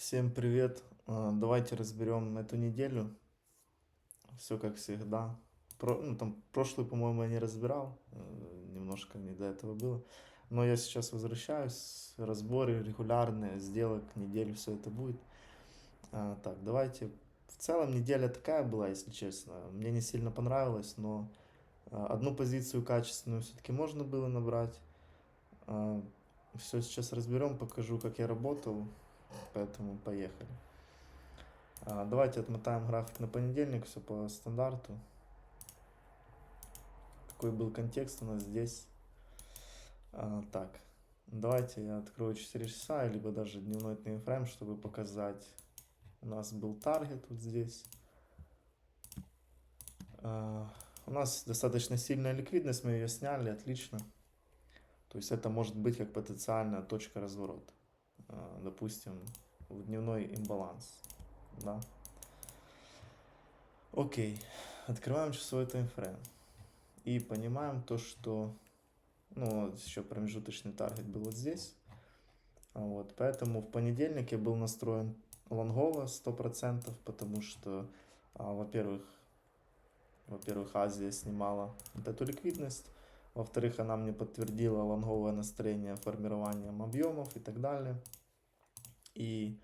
Всем привет! А, Давайте разберем эту неделю. Все как всегда. Про, ну, там, прошлую, по-моему, я не разбирал. э, Немножко не до этого было. Но я сейчас возвращаюсь. Разборы регулярные, сделок, неделю, все это будет. А, Так, давайте. В целом неделя такая была, если честно. Мне не сильно понравилось, но а, одну позицию качественную все-таки можно было набрать. Все сейчас разберем, покажу, как я работал. Поэтому поехали. А, Давайте отмотаем график на понедельник, все по стандарту. Какой был контекст у нас здесь? А, так, давайте я открою 4 часа, либо даже дневной таймфрейм, чтобы показать. У нас был таргет вот здесь. А, у нас достаточно сильная ликвидность, мы ее сняли, отлично. То есть это может быть как потенциальная точка разворота. А, допустим, в дневной имбаланс. Да. Окей. Открываем часовой таймфрейм. И понимаем то, что ну, вот еще промежуточный таргет был вот здесь. Вот, поэтому в понедельник я был настроен лонгово 100%, потому что, а, во-первых, во-первых, Азия снимала вот эту ликвидность, во-вторых, она мне подтвердила лонговое настроение формированием объемов и так далее. И,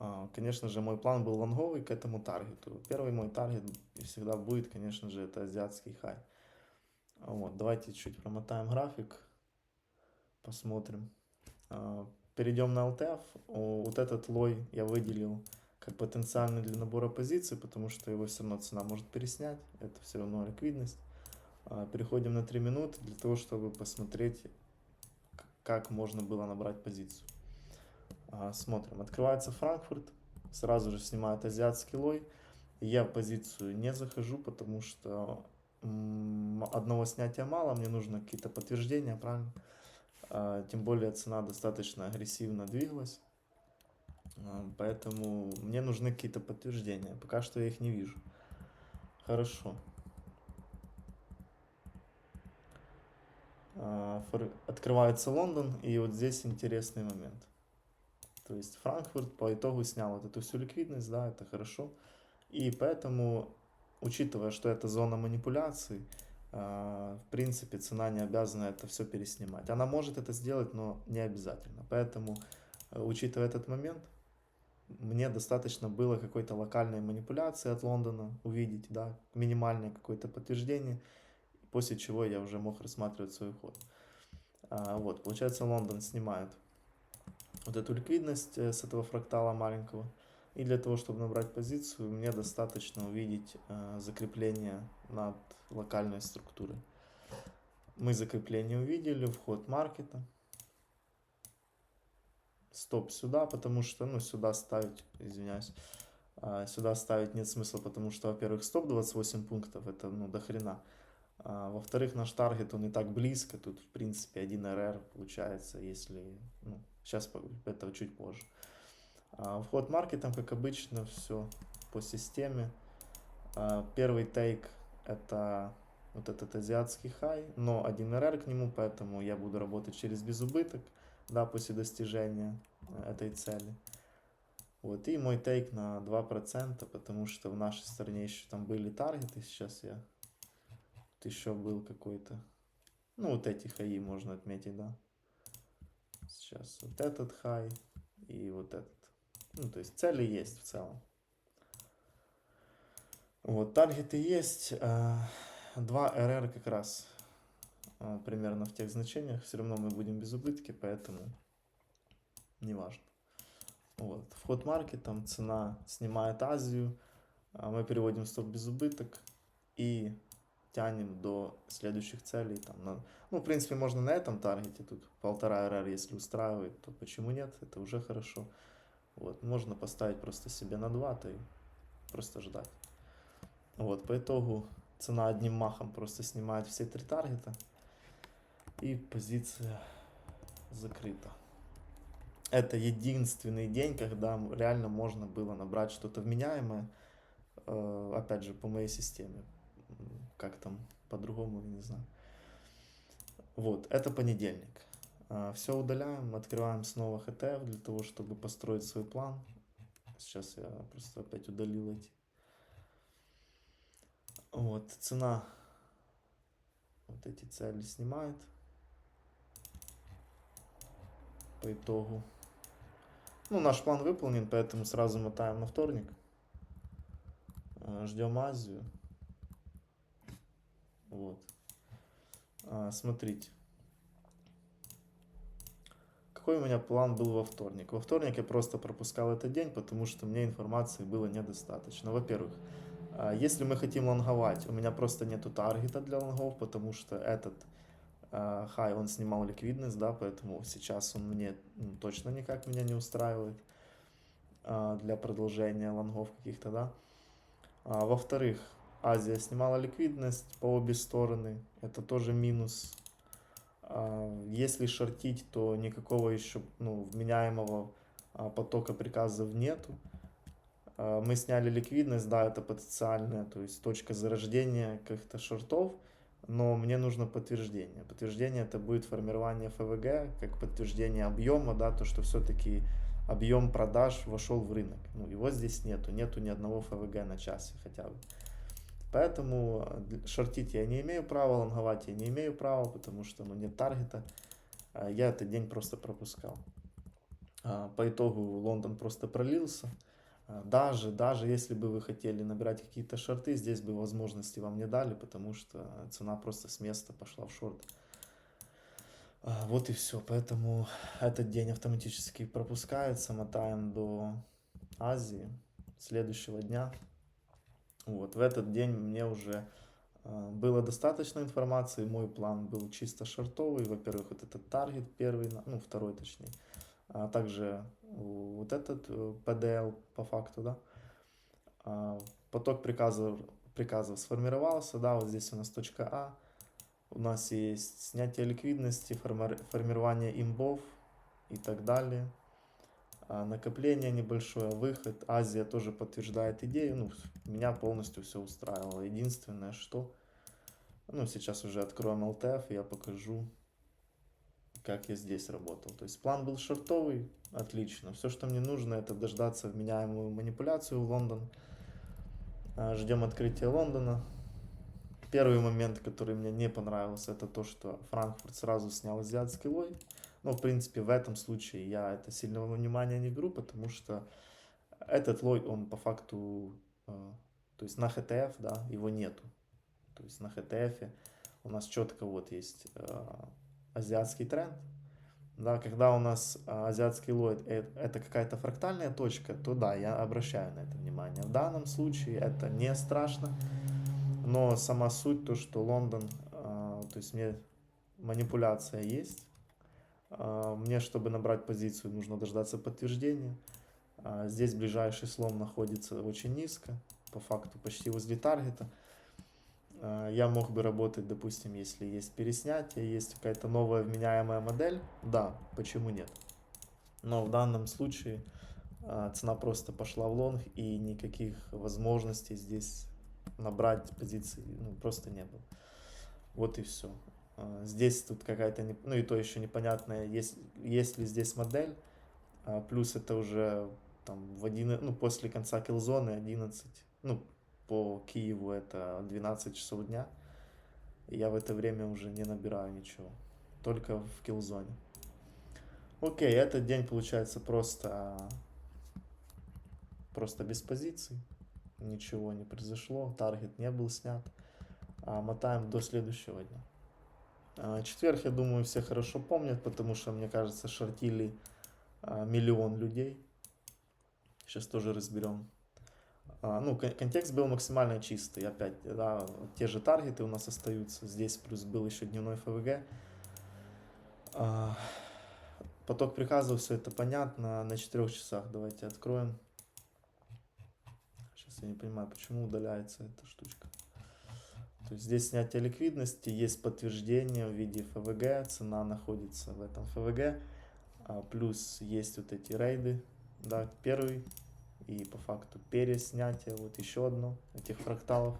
а, конечно же, мой план был лонговый к этому таргету. Первый мой таргет всегда будет, конечно же, это азиатский хай. Вот, давайте чуть промотаем график, посмотрим. А, Перейдем на LTF. Вот этот лой я выделил как потенциальный для набора позиций, потому что его все равно цена может переснять. Это все равно ликвидность. А, Переходим на 3 минуты для того, чтобы посмотреть, как можно было набрать позицию. А, Смотрим. Открывается Франкфурт. Сразу же снимает азиатский лой. Я в позицию не захожу, потому что одного снятия мало, мне нужно какие-то подтверждения, правильно? А, Тем более цена достаточно агрессивно двигалась. А, Поэтому мне нужны какие-то подтверждения. Пока что я их не вижу. Хорошо. Открывается Лондон, и вот здесь интересный момент. То есть Франкфурт по итогу снял вот эту всю ликвидность, да, это хорошо. И поэтому, учитывая, что это зона манипуляций, а, в принципе, цена не обязана это все переснимать. Она может это сделать, но не обязательно. Поэтому, э, учитывая этот момент, мне достаточно было какой-то локальной манипуляции от Лондона увидеть, да, минимальное какое-то подтверждение, после чего я уже мог рассматривать свой ход. А, Вот, получается, Лондон снимает вот эту ликвидность э, с этого фрактала маленького. И для того, чтобы набрать позицию, мне достаточно увидеть э, закрепление над локальной структурой. Мы закрепление увидели, вход маркета. Стоп сюда, потому что, ну, сюда ставить, извиняюсь, а, сюда ставить нет смысла, потому что, во-первых, стоп 28 пунктов, это, ну, до хрена. А, во-вторых, наш таргет, он и так близко, тут, в принципе, 1 РР получается, если, ну, сейчас это чуть позже. А, Вход маркетом, как обычно, все по системе. А, Первый тейк это вот этот азиатский хай, но 1 РР к нему, поэтому я буду работать через безубыток, да, после достижения э, этой цели. Вот, и мой тейк на 2%, потому что в нашей стороне еще там были таргеты, сейчас я... Вот еще был какой-то... Ну, вот эти хаи можно отметить, да. Сейчас вот этот хай и вот этот. Ну, то есть цели есть в целом. Вот, таргеты есть. а, 2 РР как раз а, примерно в тех значениях. Все равно мы будем без убытки, поэтому не важно. Вот. Вход маркет, там цена снимает Азию, а мы переводим стоп без убыток и тянем до следующих целей. Там, на... Ну, в принципе, можно на этом таргете, тут полтора РР, если устраивает, то почему нет, это уже хорошо. Вот, можно поставить просто себе на 2, то и просто ждать. Вот, по итогу цена одним махом просто снимает все три таргета. И позиция закрыта. Это единственный день, когда реально можно было набрать что-то вменяемое. Э, Опять же, по моей системе. Как там по-другому, я не знаю. Вот, это понедельник. Все удаляем, открываем снова HTF для того, чтобы построить свой план. Сейчас я просто опять удалил эти. Вот, цена вот эти цели снимает по итогу. Ну, наш план выполнен, поэтому сразу мотаем на вторник. Э, Ждем Азию. Вот. А, Смотрите. Какой у меня план был во вторник? Во вторник я просто пропускал этот день, потому что мне информации было недостаточно. Во-первых, а, если мы хотим лонговать, у меня просто нету таргета для лонгов, потому что этот а, хай, он снимал ликвидность, да, поэтому сейчас он мне ну, точно никак меня не устраивает а, для продолжения лонгов каких-то, да. Во-вторых, Азия снимала ликвидность по обе стороны, это тоже минус. А, если шортить, то никакого еще ну, вменяемого а, потока приказов нету. А, Мы сняли ликвидность, да, это потенциальная, то есть точка зарождения каких-то шортов, но мне нужно подтверждение. Подтверждение это будет формирование ФВГ, как подтверждение объема, да, то, что все-таки объем продаж вошел в рынок. Ну, его здесь нету, нету ни одного ФВГ на часе хотя бы. Поэтому э, шортить я не имею права, лонговать я не имею права, потому что ну, нет таргета. А Я этот день просто пропускал. А, По итогу Лондон просто пролился. А, Даже, даже если бы вы хотели набирать какие-то шорты, здесь бы возможности вам не дали, потому что цена просто с места пошла в шорт. Вот и все. Поэтому этот день автоматически пропускается. Мотаем до Азии следующего дня. Вот, в этот день мне уже э, было достаточно информации, мой план был чисто шортовый. Во-первых, вот этот таргет первый, ну, второй точнее, а также вот этот э, PDL по факту, да. А, Поток приказов, приказов сформировался, да, вот здесь у нас точка А. У нас есть снятие ликвидности, форми- формирование имбов и так далее. А, накопление небольшое, выход. Азия тоже подтверждает идею. Ну, меня полностью все устраивало. Единственное, что... Ну, сейчас уже откроем LTF, и я покажу, как я здесь работал. То есть план был шортовый, отлично. Все, что мне нужно, это дождаться вменяемую манипуляцию в Лондон. А, Ждем открытия Лондона. Первый момент, который мне не понравился, это то, что Франкфурт сразу снял азиатский лой. Но, в принципе, в этом случае я это сильного внимания не беру, потому что этот лой, он по факту, э, то есть на HTF, да, его нету. То есть на HTF у нас четко вот есть э, азиатский тренд. Да, когда у нас э, азиатский лой это какая-то фрактальная точка, то да, я обращаю на это внимание. В данном случае это не страшно, но сама суть то, что Лондон, то есть мне манипуляция есть, Мне, чтобы набрать позицию, нужно дождаться подтверждения. А, Здесь ближайший слом находится очень низко, по факту почти возле таргета. А, Я мог бы работать, допустим, если есть переснятие, есть какая-то новая вменяемая модель. Да, почему нет? Но в данном случае а, цена просто пошла в лонг, и никаких возможностей здесь набрать позиции ну, просто не было. Вот и все. А, Здесь тут какая-то, ну и то еще непонятное, есть, есть ли здесь модель, А, плюс это уже там в 11, ну после конца киллзоны 11, ну по Киеву это 12 часов дня, я в это время уже не набираю ничего, только в киллзоне. Окей, этот день получается просто, просто без позиций, ничего не произошло, таргет не был снят, А, мотаем до следующего дня. А, Четверг, я думаю, все хорошо помнят, потому что, мне кажется, шортили а, миллион людей. Сейчас тоже разберем. А, Ну, кон- контекст был максимально чистый. Опять, да, те же таргеты у нас остаются. Здесь плюс был еще дневной ФВГ. Поток приказов, все это понятно. На четырех часах давайте откроем. Сейчас я не понимаю, почему удаляется эта штучка. То есть здесь снятие ликвидности, есть подтверждение в виде ФВГ, цена находится в этом ФВГ, а, плюс есть вот эти рейды, да, первый и по факту переснятие, вот еще одно этих фракталов.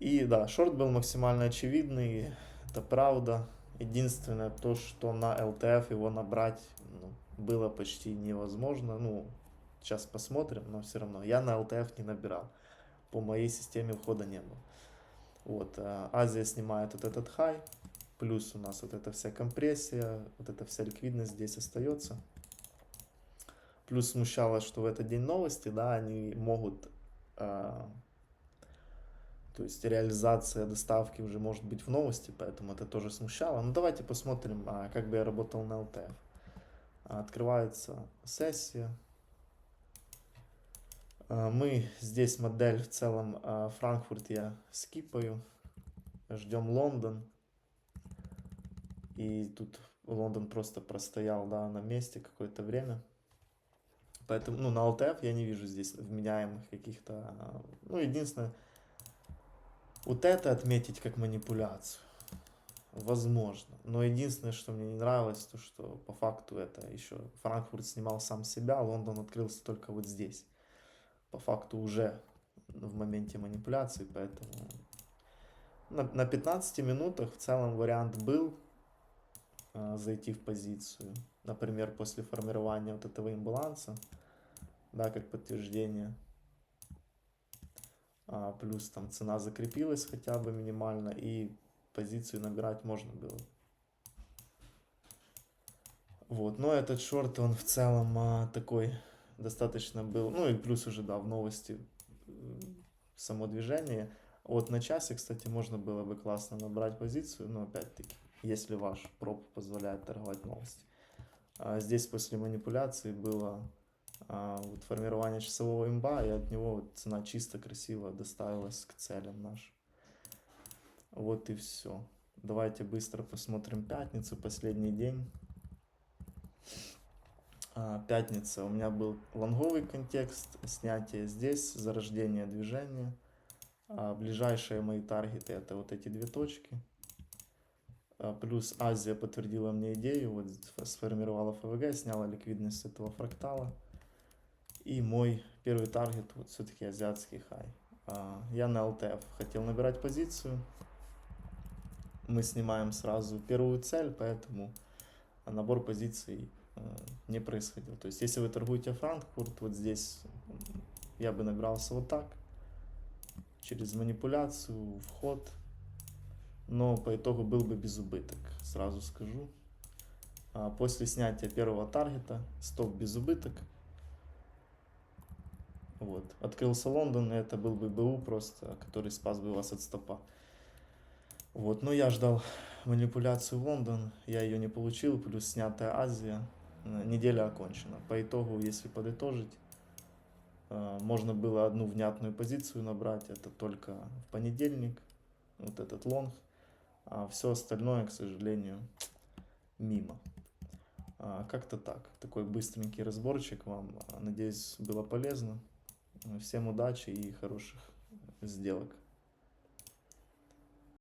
И да, шорт был максимально очевидный, это правда. Единственное то, что на LTF его набрать ну, было почти невозможно, ну, сейчас посмотрим, но все равно. Я на LTF не набирал. По моей системе входа не было. Вот, а, Азия снимает вот этот хай, плюс у нас вот эта вся компрессия, вот эта вся ликвидность здесь остается. Плюс смущало, что в этот день новости, да, они могут, а, то есть реализация доставки уже может быть в новости, поэтому это тоже смущало. Ну давайте посмотрим, а, как бы я работал на LTF. Открывается сессия. А, Мы здесь модель в целом а, Франкфурт я скипаю. Ждем Лондон. И тут Лондон просто простоял, да, на месте какое-то время. Поэтому, ну, на LTF я не вижу здесь вменяемых каких-то... а, Ну, единственное, вот это отметить как манипуляцию. Возможно. Но единственное, что мне не нравилось, то что по факту это еще Франкфурт снимал сам себя, Лондон открылся только вот здесь. По факту уже в моменте манипуляции, поэтому на, на 15 минутах в целом вариант был а, зайти в позицию. Например, после формирования вот этого имбаланса, да, как подтверждение. А, плюс там цена закрепилась хотя бы минимально и позицию набирать можно было. Вот, но этот шорт, он в целом а, такой достаточно был, ну и плюс уже, да, в новости м, само движение. Вот на часе, кстати, можно было бы классно набрать позицию, но опять-таки, если ваш проб позволяет торговать новости. А здесь после манипуляции было а, вот формирование часового имба, и от него вот цена чисто красиво доставилась к целям нашим. Вот и все. Давайте быстро посмотрим пятницу, последний день. А, Пятница у меня был лонговый контекст, снятие здесь, зарождение движения. А Ближайшие мои таргеты это вот эти две точки. А, Плюс Азия подтвердила мне идею, вот сф- сформировала ФВГ, сняла ликвидность этого фрактала. И мой первый таргет вот все-таки азиатский хай. А, Я на LTF хотел набирать позицию. Мы снимаем сразу первую цель, поэтому набор позиций не происходил. То есть, если вы торгуете Франкфурт, вот здесь я бы набирался вот так, через манипуляцию, вход, но по итогу был бы без убыток, сразу скажу. А После снятия первого таргета, стоп без убыток, вот, открылся Лондон, и это был бы БУ просто, который спас бы вас от стопа. Вот, но я ждал манипуляцию Лондон, я ее не получил, плюс снятая Азия, Э, неделя окончена. По итогу, если подытожить, э, можно было одну внятную позицию набрать, это только в понедельник, вот этот лонг, а все остальное, к сожалению, мимо. А, Как-то так. Такой быстренький разборчик вам. Надеюсь, было полезно. Всем удачи и хороших сделок.